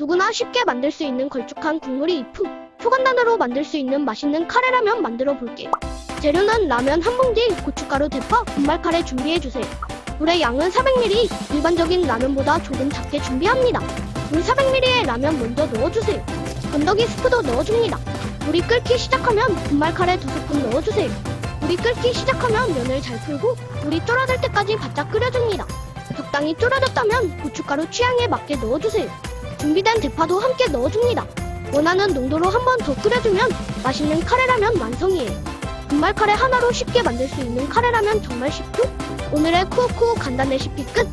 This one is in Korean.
누구나 쉽게 만들 수 있는 걸쭉한 국물이 이품. 초간단으로 만들 수 있는 맛있는 카레라면 만들어 볼게. 재료는 라면 한 봉지, 고춧가루, 대파, 분말 카레 준비해 주세요. 물의 양은 400ml, 일반적인 라면보다 조금 작게 준비합니다. 물 400ml에 라면 먼저 넣어주세요. 건더기 스프도 넣어줍니다. 물이 끓기 시작하면 분말 카레 두 스푼 넣어주세요. 물이 끓기 시작하면 면을 잘 풀고 물이 쫄아들 때까지 바짝 끓여줍니다. 적당히 쫄아졌다면 고춧가루 취향에 맞게 넣어주세요. 준비된 대파도 함께 넣어줍니다. 원하는 농도로 한 번 더 끓여주면 맛있는 카레라면 완성이에요. 분말 카레 하나로 쉽게 만들 수 있는 카레라면 정말 쉽죠? 오늘의 쿠오쿠 간단 레시피 끝!